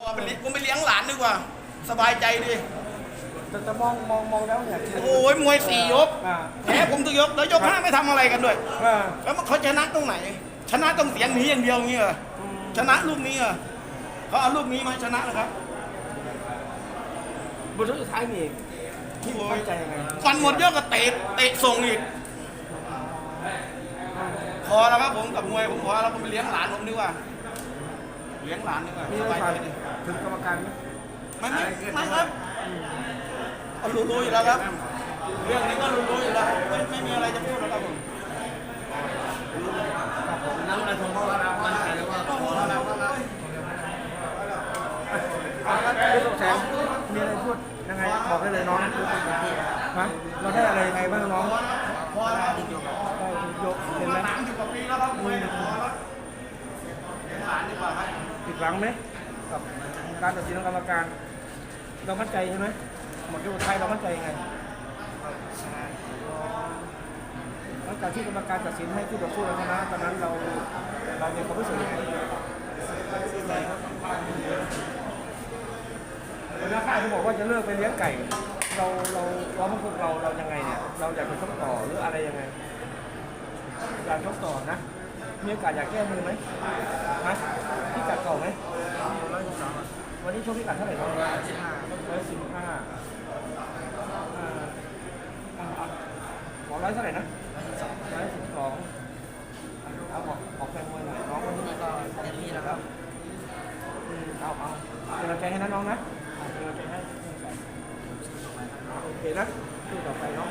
เอาไปเลี้ยงผมไปเลี้ยงหลานดีกว่า สบายใจดีแต่จะมองมองมองแล้วเนี่ยโอ้ยมวยสี่ยกอ่าแพ้ผมทุกยกแล้วยกห้าไม่ทำอะไรกันด้วย อ่าแล้วมันเขาชนะตรงไหน ชนะต้องเสียงหนีอย่างเดียวอย่างเงี้ยเหรอชนะลูกนี้เหรอเขาเอาลูกนี้มาชนะนะครับบทสุดท้ายนี่ที่มั่นใจยังไงฟันหมดยกก็เตะเตะส่งอีกพอแล้วครับผมกับมวยผมพอแล้วผมไปเลี้ยงหลานผมดีกว่า เลี้ยงหลานดีกว่ามีสอะไรบายฝากใจดีถึงกรรมการไหม ไม่ไม่ไม่ครับเอารู้ๆอยู่แล้วครับ เรื่องนี้ก็รู้ๆอยู่แล้วไม่ไม่มีอะไรจะพูดแล้วครับผมน้ำในทงพ่อเรามั่นใจแล้วว่าพอแล้วพี่สุแสนมีอะไรพูดยังไงบอกได้เลยน้องฮะเราได้อะไรยังไงบ้าง หวังไหมกับการตัดสินของกรรมการ เรามั่นใจใช่ไหมหมดยกสุดท้ายเรามั่นใจยังไงหลังจากที่กรรมการตัดสินให้คู่ต่อสู้เราชนะตอนนั้นเราเรามีความรู้สึกยังไงเวลาข้าเขาบอกว่าจะเลิกไปเลี้ยงไก่ เราเราเราพวกเราเรายังไงเนี่ย เราอยากจะชกต่อหรืออะไรยังไงอยากชกต่อนะมีโอกาสอยากแก้มือไหมฮะพี่กัดเก่าไหม วันนี้ชกพี่กัดเท่าไหร่ครับร้อยสิบห้าร้อยสิบห้าอ่าอ่าอ่าหมอร้อยเท่าไหร่นะร้อยสิบสองเอาบอกบอกแฟนมวยหน่อยน้องวันนี้ก็เต็มที่แล้วครับอืมเอาเอาเป็นกำลังใจให้นะน้องนะเป็นกำลังใจให้โอเคนะสู้ต่อไปน้อง